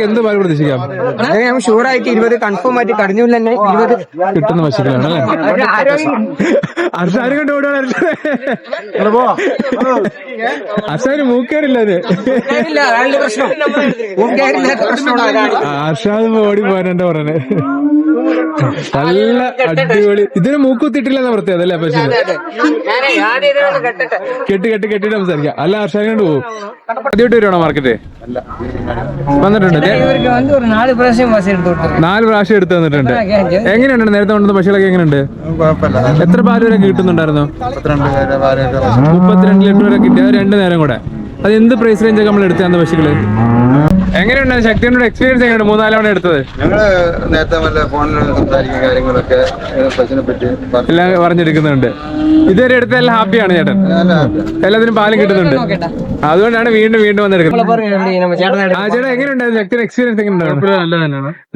എന്ത് പാൽ പ്രതീക്ഷിക്കാം? ഞാൻ ഷുവറായിട്ട് ഇരുപത് കൺഫേം ആയിട്ട് കടഞ്ഞു തന്നെ ഇരുപത് കിട്ടുന്ന പശുക്കളാണ് അല്ലേ? അർഷാരും കൊണ്ട് ഓടുകയാണ് അർഷാന് മൂക്കേറില്ല അത്. അർഷാദ് ഓടി പോകാനുണ്ട് പറഞ്ഞത് നല്ല അടിപൊളി. ഇതിന് മൂക്കുത്തിട്ടില്ലെന്ന പ്രത്യേകത അല്ലേ പക്ഷേ കെട്ടി കെട്ടി കെട്ടിട്ട് സംസാരിക്കാം. അല്ല ഹർഷാനോട് പോകും ആദ്യമായിട്ട് വരുവാണോ മാർക്കറ്റ്? വന്നിട്ടുണ്ട് നാല് പ്രാവശ്യം എടുത്തു വന്നിട്ടുണ്ട്. എങ്ങനെയുണ്ട് നേരത്തെ കൊണ്ടുവന്ന പശുകളൊക്കെ എങ്ങനെയുണ്ട്? എത്ര പാൽ വരെ കിട്ടുന്നുണ്ടായിരുന്നു? മുപ്പത്തിരണ്ട് ലിറ്റർ വരെ കിട്ടിയ രണ്ട് നേരം കൂടെ. അത് എന്ത് പ്രൈസ് റേഞ്ച് നമ്മൾ എടുത്തതാണ് പശുക്കൾ എങ്ങനെയുണ്ടായിരുന്നു ശക്തിയുടെ എക്സ്പീരിയൻസ് എങ്ങനെയാണ് മൂന്നാൽ എടുത്തത്. നേരത്തെ വല്ല ഫോണിൽ കാര്യങ്ങളൊക്കെ പറഞ്ഞു. എല്ലാം പറഞ്ഞെടുക്കുന്നുണ്ട് ഇതുവരെ എടുത്ത എല്ലാം ഹാപ്പിയാണ് ചേട്ടൻ. എല്ലാത്തിനും പാലും കിട്ടുന്നുണ്ട്. അതുകൊണ്ടാണ് വീണ്ടും വീണ്ടും വന്നെടുക്കുന്നത്. ചേട്ടൻ എങ്ങനെയുണ്ടായിരുന്നു? ശക്തിയുടെ എക്സ്പീരിയൻസ് എങ്ങനെയുണ്ടായിരുന്നു?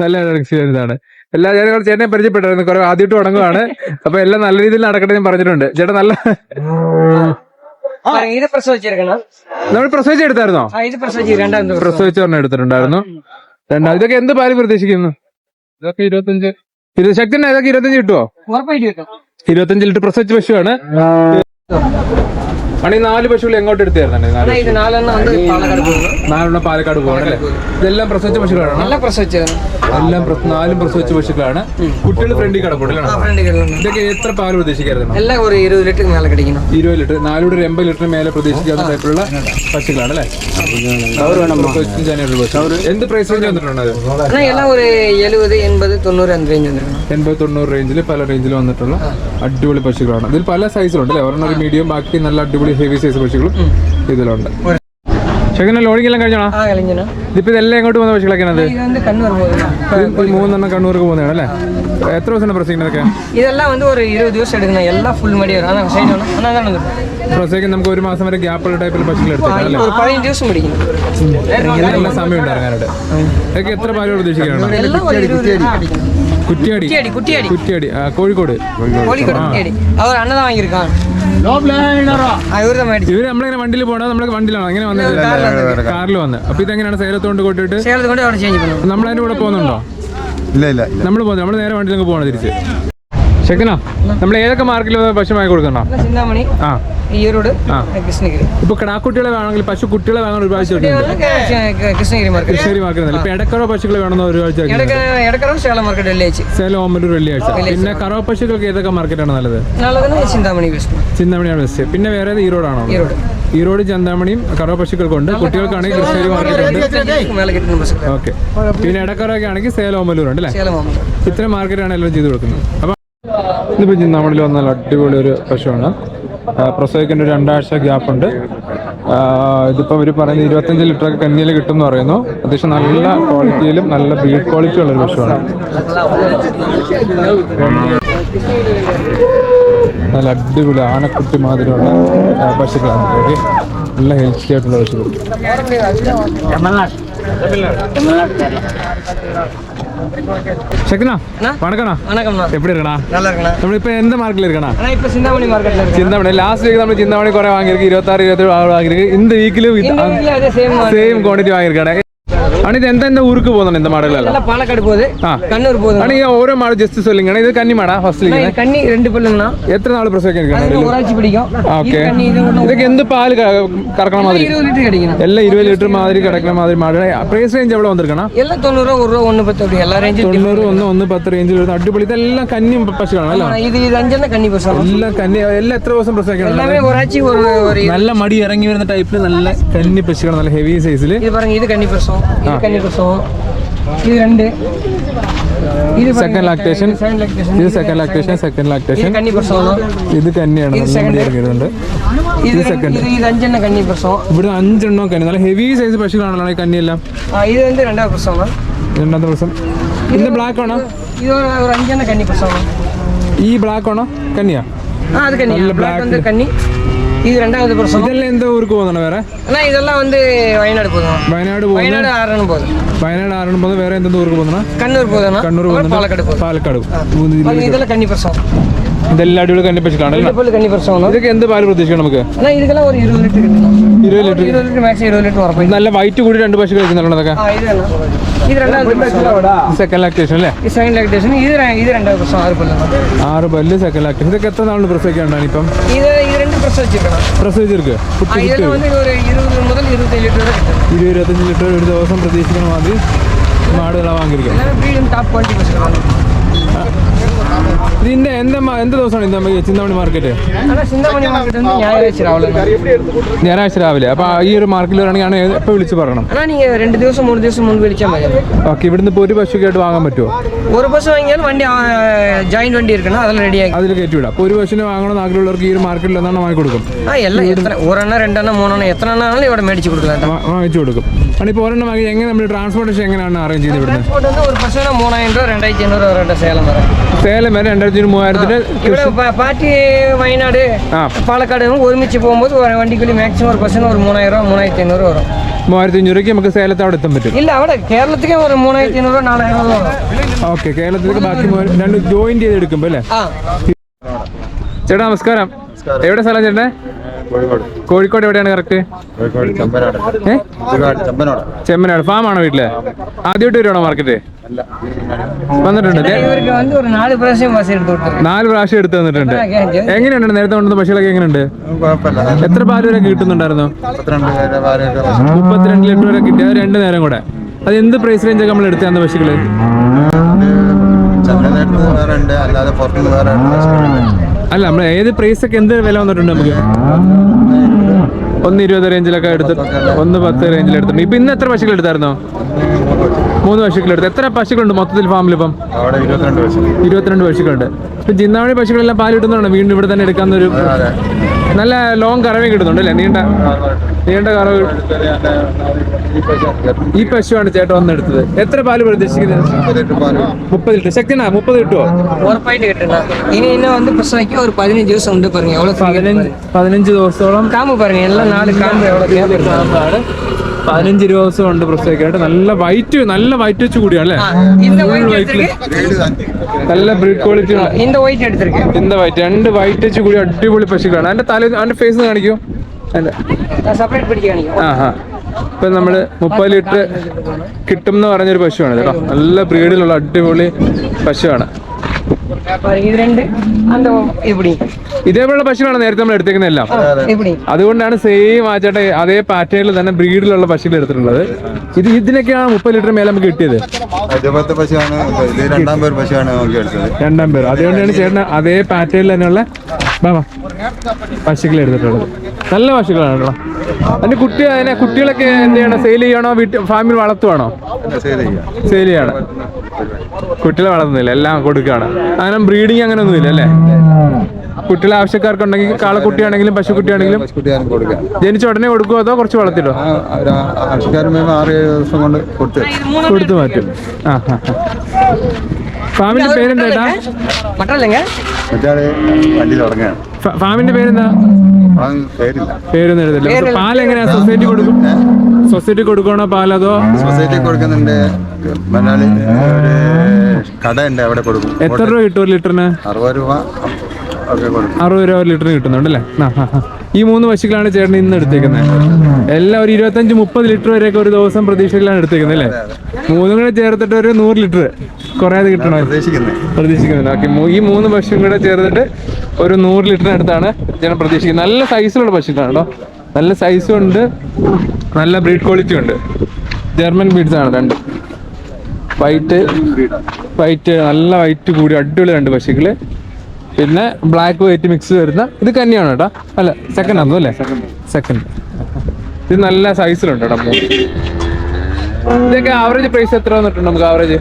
നല്ല നല്ല എക്സ്പീരിയൻസ് ആണ്. എല്ലാ ചേട്ടനും ചേട്ടനെ പരിചയപ്പെട്ടായിരുന്നു കുറെ ആദ്യമായിട്ട് തുടങ്ങുവാണ്. അപ്പൊ എല്ലാം നല്ല രീതിയിൽ നടക്കട്ടെ എന്ന് ഞാൻ പറഞ്ഞിട്ടുണ്ട്. ചേട്ടൻ നല്ല ഇത് നമ്മൾ പ്രസവിച്ചെടുത്തായിരുന്നോ? ആ ഇത് പ്രസവിച്ച് എടുത്തിട്ടുണ്ടായിരുന്നു. ഇതൊക്കെ എന്ത് പാൽ പ്രതീക്ഷിക്കുന്നു? ഇതൊക്കെ ഇരുപത്തഞ്ച് ഇത് ശക്തി ഇതൊക്കെ ഇരുപത്തഞ്ച് കിട്ടുമോ ഉറപ്പായിട്ട് ഇരുപത്തഞ്ച് ലിറ്റർ പ്രസവിച്ച പശുവാണ്. ആണെങ്കിൽ നാല് പശുക്കൾ എങ്ങോട്ട് എടുത്തായിരുന്നു നാല് ഇത് നാലെണ്ണം வந்து പാലക്കാട് പോകുന്നു നാലെണ്ണം പാലക്കാട് പോകണല്ലേ ഇതെല്ലാം പ്രസവിച്ച പശുക്കളാണ് എല്ലാം പ്രസവിച്ചതാണ് എല്ലാം പ്രസ- നാലും പ്രസവിച്ച പശുക്കളാണ് കുട്ടികൾ ഫ്രണ്ടിൽ കിടപ്പുണ്ടല്ലേ ഫ്രണ്ടുകളിലുണ്ട് ഇതൊക്കെ എത്ര പാല് പ്രതീക്ഷിക്കായിരുന്നു എല്ലാം ഒരു ഇരുപത് ലിറ്റർ മേലെ കിടക്കണം ഇരുപത് ലിറ്റർ നാലൂടെ ഒരു എൺപത് ലിറ്റർ മേലെ പ്രതീക്ഷിക്കാവുന്ന ടൈപ്പിലുള്ള പശുക്കളാണ് അല്ലേ പ്രസവിച്ചും ജനുവരി പശു. എന്ത് പ്രൈസ് റേഞ്ച് വന്നിട്ടുണ്ട് അത്? ஆனா எல்லாம் ஒரு எழுபது எண்பது தொண்ணூறு அந்த ரேஞ்ச் வந்துருக்கணும் എൺപത് തൊണ്ണൂറ് റേഞ്ചിൽ പല റേഞ്ചിൽ വന്നിട്ടുള്ള അടിപൊളി പശുക്കളാണ് ഇതിൽ പല സൈസിലുണ്ട് അല്ലേ ഒരെണ്ണം ഒരു മീഡിയം ബാക്കി നല്ല അടിപൊളി ഹെവി സൈസ് പക്ഷികളും ഇതിലുണ്ട്. ശരിക്കും ലോഡിംഗ് എല്ലാം കഴിഞ്ഞോളാം ഇപ്പൊ ഇതെല്ലാം ഇങ്ങോട്ട് പോകുന്ന പക്ഷികളൊക്കെയാണ് മൂന്നെണ്ണം കണ്ണൂർക്ക് പോകുന്നതാണ് അല്ലേ? എത്ര ദിവസം പ്രസവിക്കുന്നതൊക്കെ ഇതെല്ലാം വന്ന് ഒരു ഇരുപത് ദിവസം എടുക്കുന്ന എല്ലാ ഫുൾ മടി പ്രസവിക്കാൻ നമുക്ക് ഒരു മാസം വരെ ഗ്യാപ്പുള്ള ടൈപ്പിൽ പക്ഷികൾ എടുത്തിട്ടുണ്ട് സമയം ഉണ്ടാകാനായിട്ട്. എത്ര പാല ഉദ്ദേശിക്കാണ് കുറ്റിയാടി കുറ്റിയാടി. കുറ്റിയാടി? കോഴിക്കോട്. കോഴിക്കോട് അവർ അണ്ണതാ വാങ്ങിയിരിക്കാണ് ഇവർ നമ്മളിങ്ങനെ വണ്ടിയിൽ പോണോ നമ്മളെ വണ്ടിയിലാണോ? അങ്ങനെ വന്നത്? കാറിൽ വന്ന് അപ്പൊ ഇതെങ്ങനെയാണ് സേലത്തോണ്ട് കൊണ്ടിട്ട് നമ്മൾ അതിന്റെ കൂടെ പോകുന്നുണ്ടോ? ഇല്ല ഇല്ല നമ്മൾ പോകുന്നത് നമ്മൾ നേരെ വണ്ടിയിലൊക്കെ പോകണം തിരിച്ച്. ശക്തനോ നമ്മൾ ഏതൊക്കെ മാർക്കിൽ പശുമായി കൊടുക്കണോ ചിന്താമണി ആ. ഈയരോട് കൃഷ്ണഗിരി. ഇപ്പൊ കിടാക്കുട്ടികളെ വേണമെങ്കിൽ പശു കുട്ടികളെ വേണമെങ്കിൽ ഒരു പ്രാവശ്യം കൃഷ്ണഗിരി മാർക്കറ്റ് ഇപ്പൊ ഇടക്കറോ പശുക്കളെ വേണമെന്ന് ഒരു പ്രാവശ്യം ശേലം മാർക്കറ്റ് വെള്ളിയാഴ്ച. പിന്നെ കറോ പശുക്കൾക്ക് ഏതൊക്കെ മാർക്കറ്റാണ് നല്ലത്? ചിന്താമണി ചിന്താമണിയാണ് ബെസ്റ്റ് പിന്നെ വേറെ ഈറോഡാണോ ഈറോഡ്. ചന്താമണിയും കറോ പശുക്കൾക്കുണ്ട്. കുട്ടികൾക്കാണെങ്കിൽ കൃഷ്ണഗിരി മാർക്കറ്റ് ഉണ്ട്. ഓക്കെ പിന്നെ ഇടക്കറൊക്കെ ആണെങ്കിൽ സേലം ഓമ്പലൂർ ഉണ്ട് അല്ലേ? ഇത്ര മാർക്കറ്റാണ് എല്ലാം ചെയ്ത് കൊടുക്കുന്നത്. അപ്പൊ ഇതിപ്പോ ചിന്താമണിയിൽ വന്ന അടിപൊളി ഒരു പശുവാണ് പ്രസവിക്കേണ്ട ഒരു രണ്ടാഴ്ച ഗ്യാപ്പ് ഉണ്ട്. ഇതിപ്പോ ഇവർ പറയുന്നത് ഇരുപത്തഞ്ച് ലിറ്റർ ഒക്കെ കന്നിയിൽ കിട്ടും എന്ന് പറയുന്നു. അത്യാവശ്യം നല്ല ക്വാളിറ്റിയിലും നല്ല ബ്രീഡ് ക്വാളിറ്റി ഉള്ള ഒരു പശുവാണ് നല്ല അടിപൊളി ആനക്കുട്ടി മാതിരിയുള്ള പശുക്കളാണ്. ഓക്കെ. നല്ല ഹെൽത്തി ആയിട്ടുള്ള പശുക്കൾ சக்தினா வணக்கம்ண்ணா. வணக்கம்ண்ணா. எப்படி இருக்கண்ணா? நல்லா இருக்கண்ணா நம்ம இப்போ எந்த மார்க்கில் இருக்கண்ணா? இப்போ சிந்தாமணி மார்க்கெட்டில் சிந்தாமணி லாஸ்ட் வீக் நம்ம சிந்தாமணி குறை வாங்கியிருக்கு இருபத்தாறு இருபத்தேழு வாங்கியிருக்கு. இந்த வீக்லேயும் சேம் குவான்டிட்டி வாங்கியிருக்கானே. அண்ணா இது எந்தெந்த ஊருக்கு போதும் இந்த மாடுகள் பாலக்காடு போகுது. கண்ணூர் போகுது அண்ணா ஒரே மாடு ஜஸ்ட் சொல்லுங்க. இது கன்னி மாடா? ஃபர்ஸ்ட் கன்னி ரெண்டு பிள்ளைங்கண்ணா எத்தனை நாள் பிரசவம் இருக்கு ஒரு ஆட்சி பிடிக்கும். ஓகே இதுக்கு எந்த பால் கறக்கிற மாதிரி? இருபது லிட்டர் கிடைக்கணும் எல்லாம் இருபது லிட்டர் மாதிரி கிடைக்கிற மாதிரி மாடு. பிரைஸ் ரேஞ்ச் எவ்வளோ வந்திருக்குண்ணா? எல்லாம் தொண்ணூறு ரூபா ஒரு ரூபா ஒன்று பத்து அப்படி. எல்லா ரேஞ்சும் தொண்ணூறு ஒன்று ஒன்று பத்து ரேஞ்சில் இருக்கும் அடிப்படை எல்லாம் கன்னி பசிக்கலாம் இது இது அஞ்சு கன்னி பசங்க எல்லாம் கன்னி எல்லாம் எத்தனை வருஷம் பிரசவம் எல்லாமே ஒரு ஆட்சி ஒரு நல்ல மடி இறங்கி வந்த டைப்ல நல்ல கன்னி பசிக்கலாம் நல்ல ஹெவி சைஸ்ல இது பாருங்க இது கன்னி பசம். കഞ്ഞി പ്രസവം ഇത് രണ്ട്. സെക്കൻഡ് ലാക്ടേഷൻ ഇത് സെക്കൻഡ് ലാക്ടേഷൻ സെക്കൻഡ് ലാക്ടേഷൻ കന്നി പ്രസവം ഇത് കന്നിയാണ്. ഇത് സെക്കൻഡ് ഇത് അഞ്ചെണ്ണം കന്നി പ്രസവം ഇവിടെ അഞ്ചെണ്ണം കന്നി. നല്ല ഹെവി സൈസ് പശുക്കളാണല്ലോ ഈ കന്നിയെല്ലാം. ഇത് എന്ത് രണ്ടാം പ്രസവമാണ് രണ്ടാമത്തെ പ്രസവം. ഇത് ബ്ലാക്ക് ആണോ? ഇത് ഒരു അഞ്ചെണ്ണം കന്നി പ്രസവമാണ് ഈ ബ്ലാക്ക് ആണോ? കന്നിയാ? ആ അത് കന്നി ബ്ലാക്ക് കന്നി. இது ரெண்டாவது பிரசவம் ഇതെല്ലാം എന്താ ഊർക്ക് പോകുന്നുണ്ടോ വേറെ ஆனா இதெல்லாம் வந்து வயநாடு போதும் വയനാട് പോകുന്നു வயநாடு ஆறணும் போதும் വയനാട് ആറണം പോകുന്നത് വേറെ എന്തെങ്കിലും ഊർക്ക് പോകുന്ന கண்ணூர் போதும்னா കണ്ണൂർ அப்புறம் പോകുന്നുണ്ട് பாலக்காடு போதும் പാലക്കാട് മൂന്ന് ജില്ല பாருங்க, இதெல்லாம் கண்ணி பிரசவம் ഇതെല്ലാം അടിപൊളി കന്നി പശുക്കളാണ് இந்த பல்லு கண்ணி பிரசவம் ഇതൊക്കെ എന്ത് പാല് പ്രതീക്ഷിക്കണം നമുക്ക് ஆனா இதுக்கெல்லாம் ஒரு இருபது லிட்டர் கட்டணும் ഇരുപത് ലിറ്റർ ഇരുപത് ലിറ്റർ മാക്സിമം ഇരുപത് ലിറ്റർ ഉറപ്പായി നല്ല വൈറ്റ് കൂടി രണ്ട് പശു കഴിക്കുന്നുള്ളൂ അതൊക്കെ ആ ഇത് തന്നെ ഇത് രണ്ടാമത്തെ പ്രസവം സെക്കൻഡ് ലാക്ടേഷൻ അല്ലേ ഈ സെക്കൻഡ് ലാക്ടേഷൻ ഇത് ര- ഇത് രണ്ടാമത്തെ പ്രസവം ആറ് കൊല്ലം ആറ് പല്ല് സെക്കൻഡ് ലാക്ടേഷൻ ഇതൊക്കെ എത്ര നാളിൽ പ്രസവിക്കാണ്ടാണ് ഇപ്പം ഇത് ഇത് രണ്ട് പ്രസവിച്ചിരിക്കണം പ്രസവിച്ചിരിക്കുക ആ ഇതിൽ வந்து ഒരു ഇരുപത് മുതൽ ഇരുപത്തി ലിറ്റർ വരെ കിട്ടും ഇരുപത് ഇരുപത്തഞ്ച് ലിറ്റർ ഒരു ദിവസം പ്രതീക്ഷിക്കുന്ന മാതിരി മാടുകളെ വാങ്ങിയിരിക്കാം எல்லாமே ப்ரீடும் டாப் குவாலிட்டி பசங்க ഇതിന്റെ എന്താ എന്ത് ദിവസമാണ് ഇന്ന് നമുക്ക് ചിന്താമണി മാർക്കറ്റ് ഞായറാഴ്ച രാവിലെ അപ്പൊ ഈ ഒരു മാർക്കറ്റിൽ വരാണെങ്കിൽ എപ്പോ വിളിച്ചു പറയണം? രണ്ട് ദിവസം മൂന്ന് ദിവസം മുമ്പ് വിളിച്ചാൽ മതി. ഓക്കെ ഇവിടുന്ന് ഇപ്പൊ ഒരു പശുക്ക് ആയിട്ട് വാങ്ങാൻ പറ്റുമോ ഒരു പശു വാങ്ങിയാൽ വണ്ടി ജോയിന്റ് വണ്ടി ഇരിക്കണം അതിൽ റെഡിയാക്കി അതിൽ കയറ്റി വിടാം. അപ്പോൾ ഒരു പശുവിനെ വാങ്ങണം ആഗ്രഹമുള്ളവർക്ക് ഈ ഒരു മാർക്കറ്റിൽ എന്താണ് വാങ്ങി കൊടുക്കും. ആ എല്ലാം എത്ര ഒരെണ്ണം രണ്ടെണ്ണം മൂന്നെണ്ണം എത്ര എണ്ണം ആണെങ്കിലും ഇവിടെ മേടിച്ച് കൊടുക്കാം വാങ്ങിച്ചു കൊടുക്കും. ആണ് ഇപ്പോൾ ഒരെണ്ണം വാങ്ങി എങ്ങനെ നമ്മൾ ട്രാൻസ്പോർട്ടേഷൻ എങ്ങനെയാണ് അറേഞ്ച് ചെയ്ത് ഇവിടുന്ന്? ഒരു പശുവിനെ മൂന്നായിരം രൂപ രണ്ടായിരത്തി അഞ്ഞൂറ് രൂപ സേലം പറയാം. സേലം വരെ രണ്ടായിരത്തി മൂവായിരത്തിന് പാറ്റി വയനാട് പാലക്കാട് ഒരുമിച്ച് പോകുമ്പോൾ ഒരു മാക്സിമം ഒരു ബസ്സിന് ഒരു മൂവായിരം രൂപ മൂവായിരത്തി അഞ്ഞൂറ് വരും. മൂവായിരത്തി അഞ്ഞൂറ് നമുക്ക് സേലത്ത് അവിടെ എത്താൻ പറ്റും. ഇല്ല അവിടെ കേരളത്തിലേക്ക് ഒരു മൂവായിരത്തി അഞ്ഞൂറ് നാലായിരം ഓക്കെ കേരളത്തിലേക്ക് ബാക്കി രണ്ട് ജോയിൻ ചെയ്ത് എടുക്കുമ്പോൾ അല്ലേ ചേട്ടാ നമസ്കാരം. എവിടെ സ്ഥലം ചേട്ടനെ? കോഴിക്കോട്. എവിടെയാണ് കറക്റ്റ് ചെമ്മനാട് ഫാം ആണോ വീട്ടിൽ? ആദ്യമായിട്ട് വരുവാണോ മാർക്കറ്റ് വന്നിട്ടുണ്ട് നാല് പ്രാവശ്യം എടുത്തു വന്നിട്ടുണ്ട്. എങ്ങനെയുണ്ട് നേരത്തെ കൊണ്ടുവന്ന പശുകളൊക്കെ എങ്ങനെയുണ്ട്? എത്ര പാൽ വരെ കിട്ടുന്നുണ്ടായിരുന്നു? മുപ്പത്തിരണ്ട് ലിറ്റർ വരെ കിട്ടിയ രണ്ട് നേരം കൂടെ. അത് എന്ത് പ്രൈസ് റേഞ്ചൊക്കെ നമ്മൾ എടുത്തു പശുക്കൾ? അല്ലാതെ പുറത്തുനിന്ന് വേറെ അല്ല നമ്മൾ ഏത് പ്രൈസ് ഒക്കെ എന്ത് വില വന്നിട്ടുണ്ട് നമുക്ക്? ഒന്ന് ഇരുപത് റേഞ്ചിലൊക്കെ എടുത്തിട്ട് ഒന്ന് പത്ത് റേഞ്ചിൽ എടുത്തിട്ടുണ്ട്. ഇപ്പൊ ഇന്ന് എത്ര പശുക്കൾ എടുത്തായിരുന്നോ? മൂന്ന് പശുക്കൾ എടുത്തു. എത്ര പശുക്കളുണ്ട് മൊത്തത്തിൽ ഫാമിൽ ഇപ്പം? ഇരുപത്തിരണ്ട് പശുക്കളുണ്ട്. ഇപ്പൊ ജിന്നാവണി പശുക്കളെല്ലാം പാൽ കിട്ടുന്നുണ്ടോ വീണ്ടും ഇവിടെ തന്നെ എടുക്കാന്നൊരു നല്ല ലോങ് കറവയും കിട്ടുന്നുണ്ട് അല്ലേ നീണ്ട നീണ്ട കറവ് ഈ പശുവാണ് ചേട്ടൻ വന്നെടുത്തത് എത്ര പാൽ പ്രതീക്ഷിക്കുന്നത്? മുപ്പത് ലിറ്റർ. ശക്തിനാ മുപ്പത് കിട്ടുമോ ഉറപ്പായിട്ട് കിട്ടണ്ട ഇനി എന്നെ പതിനഞ്ച് ദിവസം ഉണ്ട് പറഞ്ഞു. പതിനഞ്ച് ദിവസത്തോളം കാമ്പ് പറഞ്ഞു. എല്ലാം നാല് കാമ്പ് പതിനഞ്ച് ഇരുപത് ദിവസം ഉണ്ട് പ്രസവിക്കാനായിട്ട് നല്ല വൈറ്റ് നല്ല വൈറ്റ് വെച്ച് കൂടിയാണ് നല്ല ബ്രീഡ് ക്വാളിറ്റി ഇന്ത വൈറ്റ് രണ്ട് വൈറ്റ് വെച്ച് കൂടി അടിപൊളി പശുക്കളാണ്. അതിന്റെ തല അതിന്റെ ഫേസ് കാണിക്കൂ. ഇപ്പൊ നമ്മൾ മുപ്പത് ലിറ്റർ കിട്ടും എന്ന് പറഞ്ഞൊരു പശുവാണ് കേട്ടോ. നല്ല ബ്രീഡിലുള്ള അടിപൊളി പശുവാണ്. ഇതേപോലുള്ള പശുവാണ് നേരത്തെ നമ്മൾ എടുത്തേക്കുന്നതെല്ലാം അതുകൊണ്ടാണ് സെയിം ആ അതേ പാറ്റേണിൽ തന്നെ ബ്രീഡിലുള്ള പശുക്കൾ എടുത്തിട്ടുള്ളത്. ഇത് ഇതിനൊക്കെയാണ് മുപ്പത് ലിറ്റർ മേലെ നമുക്ക് കിട്ടിയത്. രണ്ടാം പേർ രണ്ടാം അതുകൊണ്ടാണ് ചേട്ടൻ അതേ പാറ്റേണിൽ തന്നെയുള്ള പശുക്കൾ എടുത്തിട്ടുള്ളത്. നല്ല പശുക്കളാണ് അതിന്റെ കുട്ടി അതിനെ കുട്ടികളൊക്കെ എന്ത് ചെയ്യണം? സെയിൽ ചെയ്യണോ? വീട്ടിൽ ഫാമിൽ വളർത്തുവാണോ? സെയിൽ ചെയ്യാണ്. കുട്ടികളെ വളർത്തുന്നില്ല എല്ലാം കൊടുക്കുകയാണ്. അങ്ങനെ ബ്രീഡിങ് അങ്ങനെ ഒന്നുമില്ല അല്ലേ കുട്ടികളെ ആവശ്യക്കാർക്കുണ്ടെങ്കിൽ കാളക്കുട്ടിയാണെങ്കിലും പശുക്കുട്ടിയാണെങ്കിലും ജനിച്ച ഉടനെ കൊടുക്കുക അതോ കുറച്ച് വളർത്തിട്ടോ ദിവസം കൊണ്ട് കൊടുത്ത് കൊടുത്തു മാറ്റും. ഫാമിന്റെ പേരെന്താ ഫാമിന്റെ പേരെന്താ? പേരൊന്നും എഴുതില്ല പാൽ എങ്ങനെയാ സൊസൈറ്റി കൊടുക്കും? സൊസൈറ്റി കൊടുക്കണോ പാലതോ സൊസൈറ്റി കൊടുക്കുന്നുണ്ട്. കട ഉണ്ട് അവിടെ കൊടുക്കും. എത്ര രൂപ കിട്ടും ലിറ്ററിന്? അറുപത് രൂപ അറുപത് രൂപ ഒരു ലിറ്ററിന് കിട്ടുന്നുണ്ട് അല്ലേ. ഈ മൂന്ന് പശുക്കളാണ് ചേട്ടൻ ഇന്ന് എടുത്തേക്കുന്നത്. എല്ലാം ഒരു ഇരുപത്തഞ്ച് മുപ്പത് ലിറ്റർ വരെയൊക്കെ ഒരു ദിവസം പ്രതീക്ഷയിലാണ് എടുത്തേക്കുന്നത് അല്ലേ? മൂന്നും കൂടെ ചേർത്തിട്ട് ഒരു നൂറ് ലിറ്റർ കുറയാതെ കിട്ടണോ? പ്രതീക്ഷിക്കുന്നുണ്ട്. ഓക്കെ ഈ മൂന്ന് പശുവും കൂടെ ചേർത്തിട്ട് ഒരു നൂറ് ലിറ്ററിനടുത്താണ് ഞാൻ പ്രതീക്ഷിക്കുന്നത്. നല്ല സൈസിലുള്ള പശുക്കളാണ് കേട്ടോ. നല്ല സൈസും ഉണ്ട്. നല്ല ബ്രീഡ് ക്വാളിറ്റി ഉണ്ട്. ജർമ്മൻ ബീഡ്സ് ആണ് രണ്ട്. വൈറ്റ് വൈറ്റ് നല്ല വൈറ്റ് കൂടി അടിപൊളി രണ്ട് പശുക്കൾ. പിന്നെ ബ്ലാക്ക് വൈറ്റ് മിക്സ് വരുന്ന ഇത് കന്നിയാണ് കേട്ടോ. അല്ല സെക്കൻഡ് ആണോ അല്ലേ? സെക്കൻഡ് ഇത് നല്ല സൈസിലുണ്ട് കേട്ടോ. ഇതൊക്കെ ആവറേജ് പ്രൈസ് എത്ര വന്നിട്ടുണ്ട് നമുക്ക് ആവറേജ്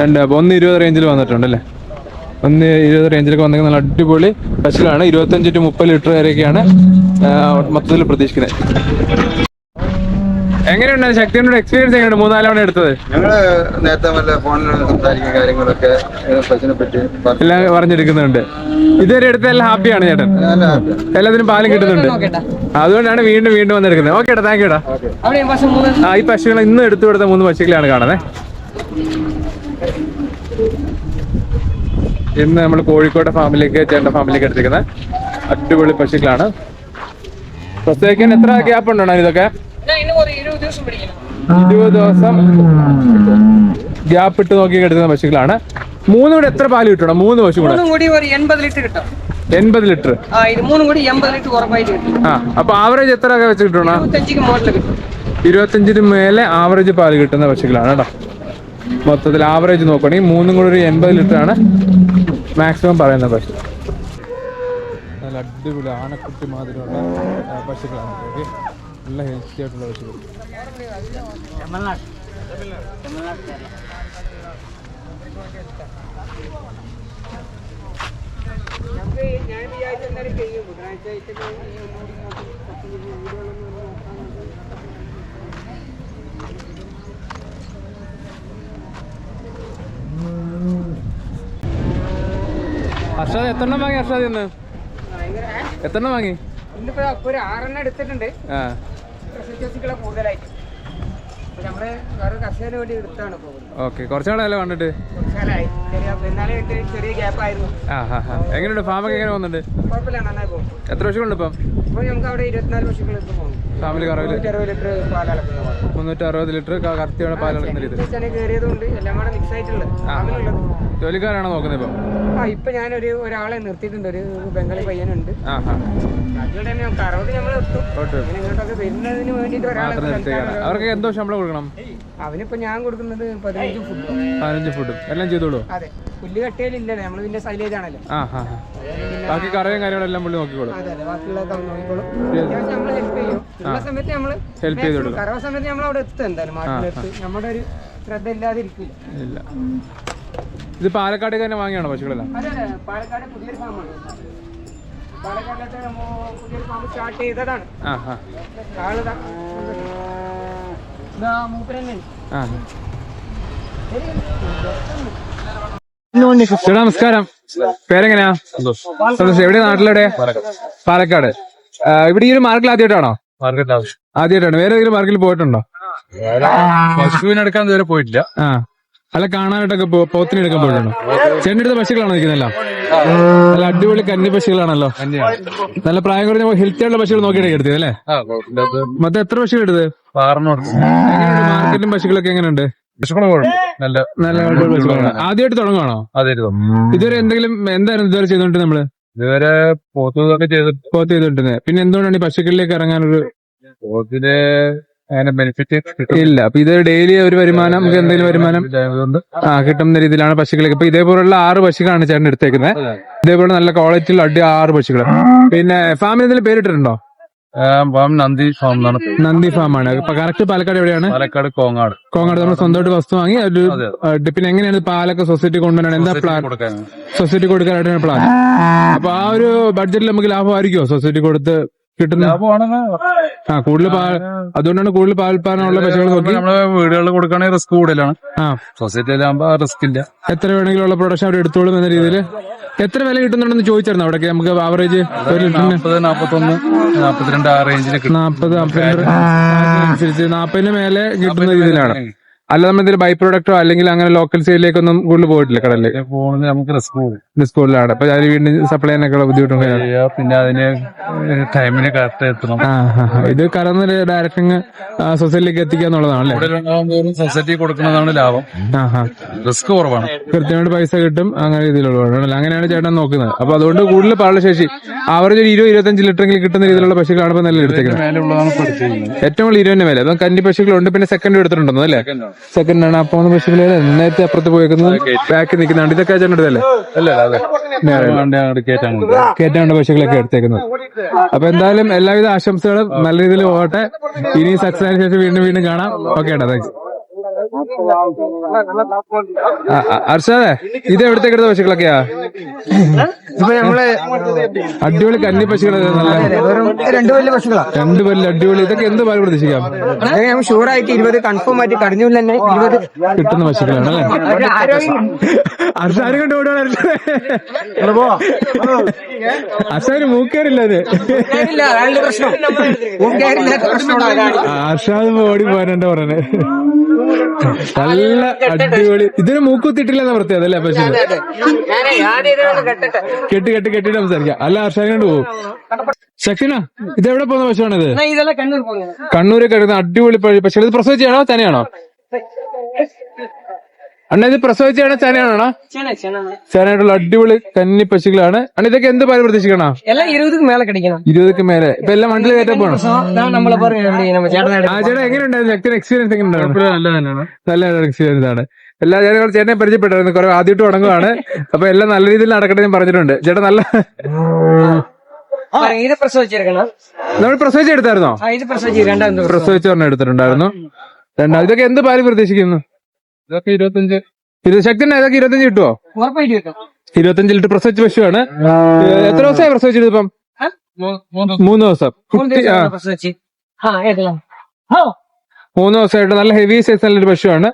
രണ്ട് ഒന്ന് ഇരുപത് റേഞ്ചിൽ വന്നിട്ടുണ്ട് അല്ലേ? ഒന്ന് ഇരുപത് റേഞ്ചിലൊക്കെ വന്നെങ്കിൽ നല്ല അടിപൊളി സ്പെഷ്യലാണ് ഇരുപത്തഞ്ച് ടു മുപ്പത് ലിറ്റർ വരെയൊക്കെയാണ് മൊത്തത്തിൽ പ്രതീക്ഷിക്കുന്നത്. എങ്ങനെയുണ്ടായിരുന്നു ശക്തിയുടെ എക്സ്പീരിയൻസ് എങ്ങനെയാണ് മൂന്നാൽ തവണ എടുത്തത്. ഞങ്ങൾ നേരത്തെ വല്ല ഫോണിൽ സംസാരിക്കും കാര്യങ്ങളൊക്കെ എല്ലാം പറഞ്ഞെടുക്കുന്നുണ്ട് ഇതുവരെ എടുത്ത എല്ലാം ഹാപ്പിയാണ് ചേട്ടൻ. എല്ലാത്തിനും പാലും കിട്ടുന്നുണ്ട്. അതുകൊണ്ടാണ് വീണ്ടും വീണ്ടും വന്നെടുക്കുന്നത് ഓക്കെ താങ്ക് യൂടാ ആ ഈ പശുക്കൾ ഇന്ന് എടുത്തു കൊടുത്ത മൂന്ന് പശുക്കളാണ് കാണുന്നത് ഇന്ന് നമ്മൾ കോഴിക്കോട്ടെ ഫാമിലേക്ക് ചേട്ടന്റെ ഫാമിലേക്ക് എടുത്തിരിക്കുന്നത് അടിപൊളി പശുക്കളാണ്. പ്രത്യേകിച്ച് എത്ര ഗ്യാപ്പ് ഉണ്ടോ ഇതൊക്കെ? ഇരുപത് ദിവസം ഗ്യാപ്പ് ഇട്ട് നോക്കി കിടക്കുന്ന പശുക്കളാണ്. മൂന്ന് കൂടെ എത്ര പാൽ കിട്ടണം? മൂന്ന് പശു കൂടെ. ഒരു എൺപത് ലിറ്റർ കിട്ടും. എൺപത് ലിറ്റർ. ആ ഇത് മൂന്നും കൂടി എൺപത് ലിറ്റർ ഉറപ്പായിട്ട് കിട്ടും. ആ അപ്പൊ ആവറേജ് എത്ര ഒക്കെ വെച്ച് കിട്ടണം? ഇരുപത്തഞ്ചിന് മേലെ ആവറേജ് പാൽ കിട്ടുന്ന പശുക്കളാണ് കേട്ടോ. മൊത്തത്തിൽ ആവറേജ് നോക്കുകയാണെങ്കിൽ മൂന്നും കൂടെ ഒരു എൺപത് ലിറ്റർ ആണ് മാക്സിമം പറയുന്ന പശു. നല്ല അടിപൊളി ആനക്കുട്ടി മാതിരിയുള്ള പശുക്കളാണ്. ഇതൊക്കെ. നല്ല ഹെൽത്തി ആയിട്ടുള്ള പശുക്കൾ ഞാൻ വിചാരിച്ച എന്തായാലും ചെയ്യും ബുധനാഴ്ച ആയിട്ട് അർഷാദ് എത്രണ്ണം വാങ്ങി അർഷാദ് ഇന്ന്? എത്രണ്ണം വാങ്ങി? ഇന്നിപ്പോ ഒരു ആറെണ്ണം എടുത്തിട്ടുണ്ട്. ആ. പ്രസവിച്ചുകളെ കൂടുതലായിട്ട്. നമ്മൾ വേറെ കർഷകന് വേണ്ടി എടുത്താണ് പോകുന്നത് ഓക്കെ കുറച്ചാളല്ലേ കണ്ടിട്ട് കുറച്ചാലായി ചെറിയ ചെറിയ ഗ്യാപ്പ് ആയിരുന്നു. എങ്ങനെയുണ്ട്? ഫാമൊക്കെ എങ്ങനെ പോകുന്നുണ്ട്? കുഴപ്പമില്ല നന്നായി പോകും എത്ര ഇപ്പം? ഇപ്പൊ നമുക്ക് അവിടെ ഇരുപത്തിനാല് പോകും ഫാമിലി അറുപത് ലിറ്റർ പാലളക്കുന്നത് മുന്നൂറ്റി അറുപത് ലിറ്റർ കറക്റ്റ് കയറിയതുകൊണ്ട് എല്ലാം കൂടെ മിക്സ് ആയിട്ടുള്ളത്. ജോലിക്കാരാണോ നോക്കുന്നത് ഇപ്പം? ഇപ്പൊ ഞാനൊരു ഒരാളെ നിർത്തിയിട്ടുണ്ട്. ഒരു ബംഗാളി പയ്യനുണ്ട്. അവർക്ക് എന്തോ ശമ്പളം കൊടുക്കണം? അവനിപ്പോ ഞാൻ കൊടുക്കുന്നത് പതിനഞ്ച് ഫുഡ് പതിനഞ്ച് ഫുഡും എല്ലാം ചെയ്തോളൂ. അതെ. പുല്ല് കട്ടിയാലില്ല നമ്മൾ പിന്നെ സൈലേജ് ആണല്ലോ. ബാക്കി കറയും കാര്യങ്ങളെല്ലാം പുള്ളി നോക്കിക്കോളും. ഹെൽപ്പ് ചെയ്യും. സമയത്ത് ഹെൽപ്പ് കറവ സമയത്ത് നമ്മൾ അവിടെ എത്തും എന്തായാലും നമ്മുടെ ഒരു ശ്രദ്ധ ഇല്ലാതിരിക്കില്ല ഇല്ല. ഇത് പാലക്കാട് തന്നെ വാങ്ങിയാണോ പശുക്കളെല്ലാം? പാലക്കാട് പുതിയൊരു ഫാമാണ് പാലക്കാട്ടിലത്തെ നമ്മ പുതിയൊരു ഫാം സ്റ്റാർട്ട് ചെയ്തതാണ്. ചേട്ടാ നമസ്കാരം. പേരെങ്ങനെയാ? സന്തോഷ്. എവിടെ നാട്ടിലെവിടെ? പാലക്കാട്. ഇവിടെ ഈ ഒരു മാർക്കിൽ ആദ്യമായിട്ടാണോ? ആദ്യമായിട്ടാണ്. വേറെ ഏതെങ്കിലും മാർക്കിൽ പോയിട്ടുണ്ടോ? പശുവിനെടുക്കാൻ ഇതുവരെ പോയിട്ടില്ല. ആ. അല്ല കാണാനായിട്ടൊക്കെ പോത്തിനെ എടുക്കാൻ പോയിട്ടുണ്ടോ? ചേട്ടന്റെ അടുത്ത് പശുക്കളാണോ നിൽക്കുന്നല്ലോ നല്ല അടിപൊളി കന്നി പശുക്കളാണല്ലോ. നല്ല പ്രായം കുറഞ്ഞ ഹെൽത്തി ആയിട്ടുള്ള പശുക്കൾ നോക്കിയിട്ട് എടുത്തത് അല്ലേ? മൊത്തം എത്ര പശുക്കൾ എടുത്തത്? മാർക്കറ്റും പശുക്കളൊക്കെ എങ്ങനെയുണ്ട്? നല്ല നല്ല പശുക്കളാണ്. ആദ്യമായിട്ട് തുടങ്ങുവാണോ? ഇതുവരെ എന്തെങ്കിലും എന്തായിരുന്നു ഇതുവരെ ചെയ്തോണ്ട് നമ്മൾ? ഇതുവരെ പോത്ത് പോത്ത് ചെയ്തോണ്ടിരുന്നത് പിന്നെ എന്തുകൊണ്ടാണ് ഈ പശുക്കളിലേക്ക് ഇറങ്ങാനൊരു പോത്തിന് അങ്ങനെ ബെനിഫിറ്റ് ഇല്ല അപ്പൊ ഇത് ഡെയിലി ഒരു വരുമാനം നമുക്ക് എന്തെങ്കിലും വരുമാനം? ആ കിട്ടുന്ന രീതിയിലാണ് പശുക്കളൊക്കെ. ഇപ്പൊ ഇതേപോലുള്ള ആറ് പശുക്കളാണ് ചേട്ടൻ എടുത്തേക്കുന്നത് ഇതേപോലെ നല്ല ക്വാളിറ്റിയിൽ അടി ആറ് പശുക്കൾ പിന്നെ ഫാമിന് എന്തെങ്കിലും പേരിട്ടിട്ടുണ്ടോ? ഫാം നന്ദി ഫാം എന്നാണ് പേര്. നന്ദി ആണ്. ഇപ്പൊ കറക്റ്റ് പാലക്കാട് എവിടെയാണ്? പാലക്കാട് കോങ്ങാട്. കോങ്ങാട്. നമ്മൾ സ്വന്തമായിട്ട് വസ്തു വാങ്ങി ഒരു. പിന്നെ എങ്ങനെയാണ് പാലൊക്കെ സൊസൈറ്റി കൊണ്ടുവരാൻ? എന്താ പ്ലാൻ സൊസൈറ്റി കൊടുക്കാനായിട്ടാണ് പ്ലാൻ അപ്പൊ ആ ഒരു ബഡ്ജറ്റിൽ നമുക്ക് ലാഭമായിരിക്കുമോ സൊസൈറ്റി കൊടുത്ത് കിട്ടുന്ന ലാഭമാണെന്ന് ആ കൂടുതൽ പാൽ അതുകൊണ്ടാണ് കൂടുതൽ പാൽപ്പാനുള്ള പശുക്കൾ നോക്കി. നമ്മൾ വീടുകളിൽ കൊടുക്കുകയാണെങ്കിൽ റിസ്ക് കൂടുതലാണ്. ആ. സൊസൈറ്റിയിലാകുമ്പോ റിസ്ക് ഇല്ല. എത്ര വേണമെങ്കിലും ഉള്ള പ്രൊഡക്ഷൻ അവിടെ എടുത്തോളും എന്ന രീതിയിൽ എത്ര വില കിട്ടുന്നുണ്ടെന്ന് ചോദിച്ചായിരുന്നു അവിടെ നമുക്ക് ആവറേജ് ഒരു ലിറ്ററിന് നാപ്പത് നാപ്പത്തൊന്ന് നാപ്പത്തിരണ്ട് ആ നാൽപ്പത് നാൽപ്പത്തിരണ്ട് അനുസരിച്ച് മേലെ കിട്ടുന്ന രീതിയിലാണ്. അല്ല നമ്മൾ എന്തെങ്കിലും ബൈ പ്രൊഡക്റ്റോ അല്ലെങ്കിൽ അങ്ങനെ ലോക്കൽ സെയിലേക്കൊന്നും കൂടുതൽ പോയിട്ടില്ല കടലിൽ പോകുന്നത് നമുക്ക് റിസ്ക് അപ്പൊ വീണ്ടും സപ്ലൈ ചെയ്യാനൊക്കെ ബുദ്ധിമുട്ടും പിന്നെ അതിന് ടൈമിന് കറക്റ്റ് എത്തണം. ഇത് കറന്ന് ഡയറക്റ്റ് സൊസൈറ്റിയിലേക്ക് എത്തിക്കുക എന്നുള്ളതാണ് സൊസൈറ്റി കൊടുക്കുന്നതാണ് ലാഭം. റിസ്ക് കുറവാണ്. കൃത്യമായിട്ട് പൈസ കിട്ടും അങ്ങനെ രീതിയിലുള്ള അങ്ങനെയാണ് ചേട്ടൻ നോക്കുന്നത്. അപ്പൊ അതുകൊണ്ട് കൂടുതൽ പാലുള്ള ശേഷി ആവറേജ് ഒരു ഇരുപത് ഇരുപത്തഞ്ച് ലിറ്ററെങ്കിലും കിട്ടുന്ന രീതിയിലുള്ള പശുക്കളാണ് ഇപ്പൊ നല്ല എടുത്തേക്കുന്നത് ഏറ്റവും കൂടുതൽ ഇരുപതിന്റെ മേലെ. കന്നി പശുക്കളുണ്ട് പിന്നെ സെക്കൻഡ് എടുത്തിട്ടുണ്ടോ അല്ലേ? സെക്കൻഡ് ആണ്. അപ്പൊ പശുക്കളെ നേരത്തെ അപ്പുറത്ത് പോയേക്കുന്നത് ബാക്ക് നിൽക്കുന്നുണ്ട് ഇതൊക്കെ കയറ്റാണ് കയറ്റാണ്ട് പശുക്കളൊക്കെ എടുത്തേക്കുന്നത്. അപ്പൊ എന്തായാലും എല്ലാവിധ ആശംസകളും നല്ല രീതിയിൽ പോകട്ടെ. ഇനി സക്സസ് ആയതിനു ശേഷം വീണ്ടും വീണ്ടും കാണാം. ഓക്കെ ഏട്ടാ താങ്ക്സ് അർഷാദേ ഇത് എവിടത്തേക്ക് എടുത്ത പശുക്കളൊക്കെയാ? ഇപ്പൊ നമ്മൾ അടിപൊളി കന്നി പശുക്കളൊക്കെ നല്ല വെറും രണ്ട് വലിയ പശുക്കളാ. രണ്ടു വലിയ അടിപൊളി. ഇതൊക്കെ എന്ത് പാൽ പ്രതീക്ഷിക്കാം? ഷുവർ ആയിട്ട് ഇരുപത് കൺഫേം ആയിട്ട് കടിഞ്ഞൂല്ല തന്നെ ഇരുപത് കിട്ടുന്ന പശുക്കളാണ് അല്ലേ? അർഷാരും കണ്ടു ഓടുകയാണ് അർഷാര് മൂക്കേറില്ല അത് പ്രശ്നം. അർഷാദ് ഓടി പോകാനുണ്ട് പറഞ്ഞത് നല്ല അടിപൊളി. ഇതിന് മൂക്കുത്തിട്ടില്ല എന്ന അതല്ലേ അല്ലേ പക്ഷേ കെട്ടി കെട്ടി. കെട്ടിട്ട് സംസാരിക്കാം. അല്ല ഹർഷാനോട് പോകും ശക്തിന ഇത് എവിടെ പോകുന്ന പശുവാണിത്? കണ്ണൂർ കണ്ണൂരൊക്കെ അടിപൊളി പക്ഷെ ഇത് പ്രസവിച്ചാണോ തന്നെയാണോ അണ്ണ ഇത് പ്രസവിച്ചാണ് ചേനയാണോ ചേനയായിട്ടുള്ള അടിപൊളി കന്നി പശുക്കളാണ്. അണ്ണ ഇതൊക്കെ എന്ത് പാൽ പ്രതീക്ഷിക്കണോ? എല്ലാം ഇരുപതുക്ക് മേലെ കിടക്കണം. ഇരുപതുക്ക് മേലെ. ഇപ്പൊ എല്ലാം വണ്ടിൽ കയറ്റാൻ പോകണം ആ ചേട്ടാ എങ്ങനെയുണ്ടായിരുന്നു? ചേട്ടൻ എക്സ്പീരിയൻസ് എങ്ങനെയുണ്ടായിരുന്നു? നല്ല എക്സ്പീരിയൻസ് ആണ്. എല്ലാ ചേട്ടൻ ചേട്ടനെ പരിചയപ്പെട്ടായിരുന്നു കുറെ ആദ്യമായിട്ട് തുടങ്ങുവാണ്. അപ്പൊ എല്ലാം നല്ല രീതിയിൽ നടക്കട്ടെ പറഞ്ഞിട്ടുണ്ട്. ചേട്ടാ നല്ല ഇത് നമ്മൾ പ്രസവിച്ചെടുത്തായിരുന്നോ? പ്രസവിച്ചു പ്രസവിച്ച് എടുത്തിട്ടുണ്ടായിരുന്നു. രണ്ടാമത് ഇതൊക്കെ എന്ത് പാൽ പ്രതീക്ഷിക്കുന്നു? ഇതൊക്കെ ഇരുപത്തഞ്ച്. ഇത് ശക്തിന് ഇതൊക്കെ ഇരുപത്തഞ്ച് കിട്ടുമോ ഇരുപത്തഞ്ച് ലിറ്റർ പ്രസവിച്ച പശുവാണ്. എത്ര ദിവസമായി പ്രസവിച്ചത് ഇപ്പം? മൂന്ന് ദിവസം. മൂന്ന് ദിവസമായിട്ട് നല്ല ഹെവി സൈസ് നല്ലൊരു പശുവാണ്.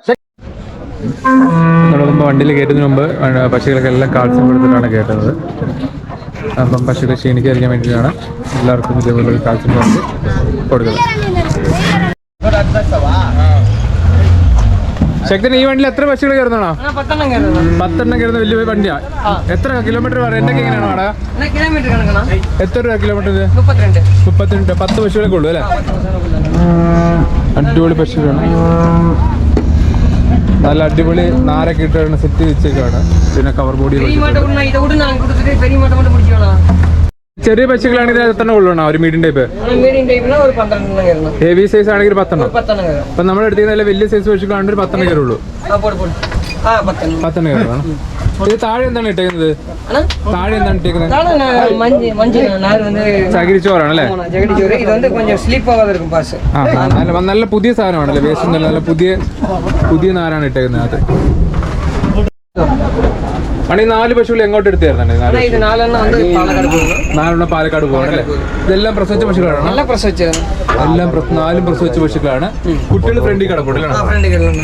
നമ്മൾ മുമ്പ് വണ്ടിയിൽ കയറ്റുന്നതിന് മുമ്പ് ആ, പശുക്കൾക്ക് എല്ലാം കാൽസ്യം കൊടുത്തിട്ടാണ് കയറ്റുന്നത്. അപ്പം പശുക്കളെ ക്ഷീണിക്കാതിരിക്കാൻ വേണ്ടിയിട്ടാണ് എല്ലാവർക്കും ഇതേപോലെ ഒരു കാൽസ്യം കൊടുത്ത് കൊടുക്കുന്നത്. ശക്തൻ ഈ വണ്ടിയിൽ എത്ര ബസ്സുകൾ കയറുന്നതാണോ? പത്തെണ്ണം കയറുന്നു വലിയ വണ്ടിയാ. എത്ര കിലോമീറ്റർ എന്തൊക്കെ എങ്ങനെയാണ് വാടക? എത്ര രൂപ കിലോമീറ്റർ മുപ്പത്തിരണ്ട്. പത്ത് പശുക്കളൊക്കെ ഉള്ളു അല്ലേ? അടിപൊളി പശുക്കളാണ് നല്ല അടിപൊളി നാരൊക്കെ ഇട്ടാണ് സെറ്റ് വെച്ചേക്കാണ് പിന്നെ കവർ ബോഡി ചെറിയ പശുക്കളാണെങ്കിൽ എത്ര ഉള്ളണോ? ഒരു മീഡിയം ടൈപ്പ് ഹെവി സൈസ് ആണെങ്കിൽ പത്തെണ്ണം. അപ്പൊ നമ്മുടെ അടുത്ത് നല്ല വലിയ സൈസ് പശുക്കളാണെങ്കിൽ ഒരു പത്തെണ്ണം കയറുള്ളൂ. പത്തെണ്ണം. കയറണം ഇത് താഴെ എന്താണ് ഇട്ടേക്കുന്നത്? താഴെ എന്താണ് ഇട്ടേക്കുന്നത്? ചകിരിച്ചോറാണല്ലേ? നല്ല പുതിയ സാധനമാണല്ലേ? വേസ്റ്റ് നല്ല പുതിയ പുതിയ നാരാണ് ഇട്ടേക്കുന്നത് അത് മണി നാല് പശുക്കൾ എങ്ങോട്ട് എടുത്തായിരുന്നു നാലെണ്ണം പാലക്കാട് പോകണല്ലേ ഇതെല്ലാം പ്രസവിച്ച പശുക്കളാണ്? എല്ലാം നാലും പ്രസവിച്ച പശുക്കളാണ്. കുട്ടികൾ ഫ്രണ്ടി കിടപ്പുണ്ടല്ലേ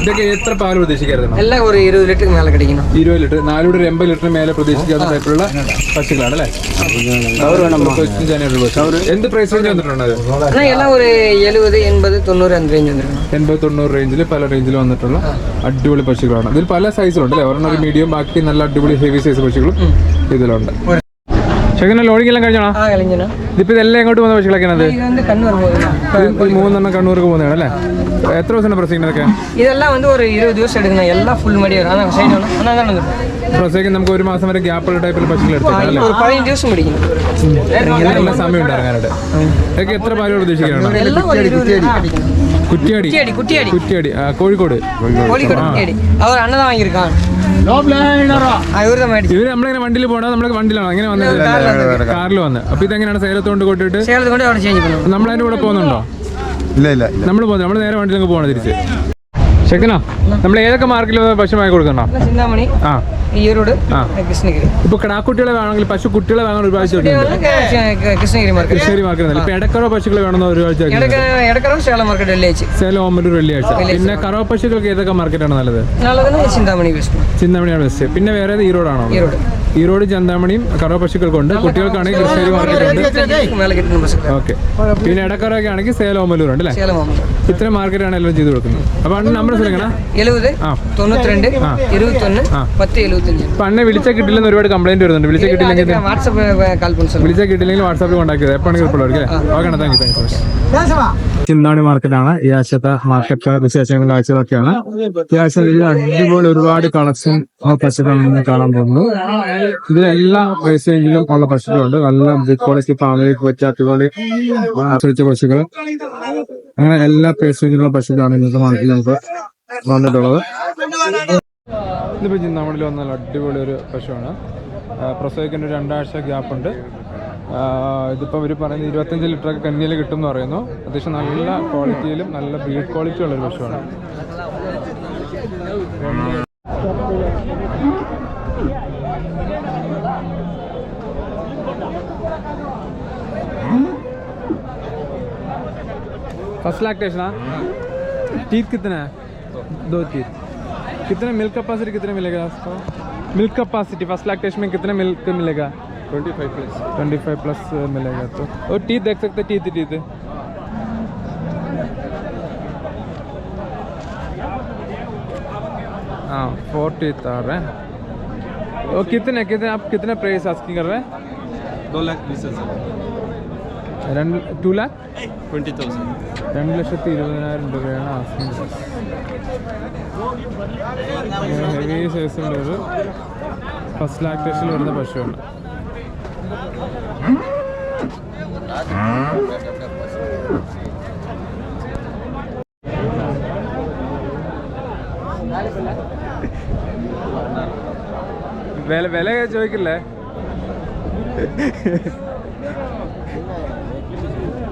ഇതൊക്കെ എത്ര പാൽ പ്രതീക്ഷിക്കായിരുന്നു? എല്ലാം ഇരുപത് ലിറ്റർ മേലെ കിടക്കണം. ഇരുപത് ലിറ്റർ നാലൂടെ ഒരു എൺപത് ലിറ്റർ മേലെ പ്രതീക്ഷിക്കാവുന്ന ടൈപ്പിലുള്ള പശുക്കളാണ് അല്ലേ? എന്ത് പ്രൈസ് റേഞ്ച് വന്നിട്ടുണ്ട്. എൺപത് തൊണ്ണൂറ് റേഞ്ച് റേഞ്ചിൽ പല റേഞ്ചിൽ വന്നിട്ടുള്ള അടിപൊളി പശുക്കളാണ്. ഇതിൽ പല സൈസിലുണ്ടല്ലേ ഒരെണ്ണം മീഡിയം ബാക്കി നല്ല അടിപൊളി ഹെവി സൈസ് പക്ഷികളും ഇതിലുണ്ട്. ശരിക്കും ലോഡിംഗ് എല്ലാം കഴിഞ്ഞാണോ? ഇതിപ്പോ ഇതെല്ലാം എങ്ങോട്ട് പോകുന്ന പക്ഷികളൊക്കെയാണത് മൂന്നെണ്ണം കണ്ണൂർക്ക് പോകുന്നതാണ് അല്ലേ? എത്ര ദിവസം പ്രസവിക്കുന്നതൊക്കെ ഇതെല്ലാം വന്ന് ഒരു ഇരുപത് ദിവസം എടുക്കുന്ന എല്ലാം ഫുൾ മടി പ്രസവിക്കാൻ നമുക്ക് ഒരു മാസം വരെ ഗ്യാപ്പ് ഉള്ള ടൈപ്പിൽ പക്ഷികൾ എടുത്തിട്ടുണ്ട് ദിവസം പിടിക്കും ഇങ്ങനെയുള്ള സമയം ഉണ്ടാകാനായിട്ട് ഇതൊക്കെ എത്ര പാൽ പ്രതീക്ഷിക്കാനാണ് കുറ്റിയാടി കുറ്റിയാടി. കോഴിക്കോട്. കോഴിക്കോട് അവർ അണ്ണതാ വാങ്ങിയിരിക്കാണ് ഇവർ നമ്മളിങ്ങനെ വണ്ടിയിൽ പോണോ? നമ്മൾ വണ്ടിയിലാണ്. അങ്ങനെ വന്നത്. കാറിൽ വന്ന് അപ്പൊ ഇതെങ്ങനെയാണ് സേലത്തോണ്ട് കൊണ്ടിട്ട് നമ്മളതിന്റെ കൂടെ പോകുന്നുണ്ടോ? ഇല്ല ഇല്ല നമ്മൾ പോകുന്നത്. നമ്മൾ നേരെ വണ്ടിയിലൊക്കെ പോകണം തിരിച്ച്. ശക്തനോ നമ്മൾ ഏതൊക്കെ മാർക്കിൽ പശുമായി കൊടുക്കണോ? ചിന്താമണി ആ. ഈയരോട് കൃഷ്ണഗിരി. ഇപ്പൊ കിടാക്കുട്ടികളെ വേണമെങ്കിൽ പശു കുട്ടികളെ വേണമെങ്കിൽ ഒരു പ്രാവശ്യം കൃഷ്ണഗിരി മാർക്കറ്റ് ഇപ്പൊ ഇടക്കറോ പശുക്കളെ വേണമെന്ന് ഒരു ഇടക്കറോ ശേലം മാർക്കറ്റ് വെള്ളിയാഴ്ച. പിന്നെ കറോ പശുക്കൾക്ക് ഏതൊക്കെ മാർക്കറ്റാണ് നല്ലത്? ചിന്താമണി ചിന്താമണിയാണ് ബെസ്റ്റ്. പിന്നെ വേറെ ഈറോഡാണോ? ഈറോഡ്. ഈറോഡ് ചന്താമണിയും കറവ പശുക്കൾക്കുണ്ട്. കുട്ടികൾക്കാണെങ്കിൽ കൃഷ്ണേരി മാർക്കറ്റ് ഉണ്ട് ഓക്കെ. പിന്നെ ഇടക്കറൊക്കെ ആണെങ്കിൽ സേലോമലൂർ ഓമലൂർ ഉണ്ട് അല്ലേ? ഇത്ര മാർക്കറ്റാണ് എല്ലാം ചെയ്ത് കൊടുക്കുന്നത്. അപ്പൊ അണ്ണ നമ്പർ വിളിക്കണം അപ്പൊ അണ്ണെ വിളിച്ചാൽ കിട്ടില്ലെന്ന് ഒരുപാട് കംപ്ലൈന്റ് വരുന്നുണ്ട്. വിളിച്ചാൽ കിട്ടില്ലെങ്കിൽ വിളിച്ചാൽ കിട്ടില്ലെങ്കിൽ വാട്സാപ്പിൽ കോൺടാക്ട് ചെയ്ത്. എപ്പോഴാണ് കിട്ടുള്ളൂ okay thank you thank you Chintamani മാർക്കറ്റാണ്. ഈ ആഴ്ചത്തെ മാർക്കറ്റ് വിശേഷങ്ങൾ ആഴ്ചകളൊക്കെയാണ് ഈ ആഴ്ച അടിപൊളി ഒരുപാട് കളക്ഷൻ പശുക്കൾ നിന്ന് കാണാൻ പോകുന്നു. ഇതിലെല്ലാ റേഞ്ചിലും ഉള്ള പശുക്കളുണ്ട്. നല്ല ക്വാളിറ്റി ഫാമിലിക്ക് വെച്ച അടിപൊളി ആശ്രയിച്ച പശുക്കൾ അങ്ങനെ എല്ലാ പ്രൈസ് റേഞ്ചിലുള്ള പശുക്കളാണ് ഇന്നത്തെ മാർക്കറ്റിൽ നമുക്ക് വന്നിട്ടുള്ളത്. ഇതിപ്പോ ചിന്താമണിൽ വന്ന അടിപൊളി ഒരു പശുവാണ്. പ്രസവിക്കുന്ന രണ്ടാഴ്ച ഗ്യാപ്പ് ഉണ്ട്. ഇതിപ്പോ ഇതിപ്പോൾ ഇവർ പറയുന്നത് ഇരുപത്തഞ്ച് ലിറ്ററൊക്കെ കന്നിയിൽ കിട്ടും എന്ന് പറയുന്നു. അത്യാവശ്യം നല്ല ക്വാളിറ്റിയിലും നല്ല ബ്രീഡ് ക്വാളിറ്റി ഉള്ള ഒരു പശുവാണ്. फ़र्स्ट लैक्टेशन टीथ कितना है? दो टीथ कितने मिल्क कैपेसिटी कितने मिलेगा उसको मिल्क कैपेसिटी फ़र्स्ट लैक्टेशन में कितने मिल्क मिलेगा? Twenty five plus twenty five plus मिलेगा तो। और टीथ देख सकते हैं टीथ टीथ हाँ फोर्टी तार है वो कितने कितने आप कितने प्राइस आस्किंग कर रहे हैं दो लाख बीस हजार രണ്ട് ടു ലാക്ക് ट्वेंटी थाउजेंड രണ്ട് ലക്ഷത്തി ഇരുപതിനായിരം രൂപയാണ് ആസ്കിംഗ് ഹെവി സൈസിലുള്ള ഒരു ഫസ്റ്റ് ലാക്ടേഷനിൽ വരുന്ന പശുവാണ് വില വില ചോദിക്കില്ലേ?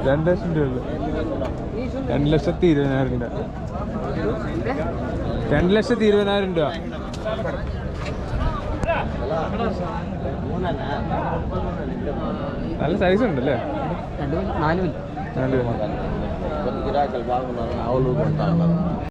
രണ്ട് ലക്ഷം രൂപ രണ്ട് ലക്ഷത്തി ഇരുപതിനായിരം രൂപ. രണ്ട് ലക്ഷത്തി ഇരുപതിനായിരം രൂപ. നല്ല സൈസ് ഉണ്ടല്ലേ? രണ്ട് നാല് നാല്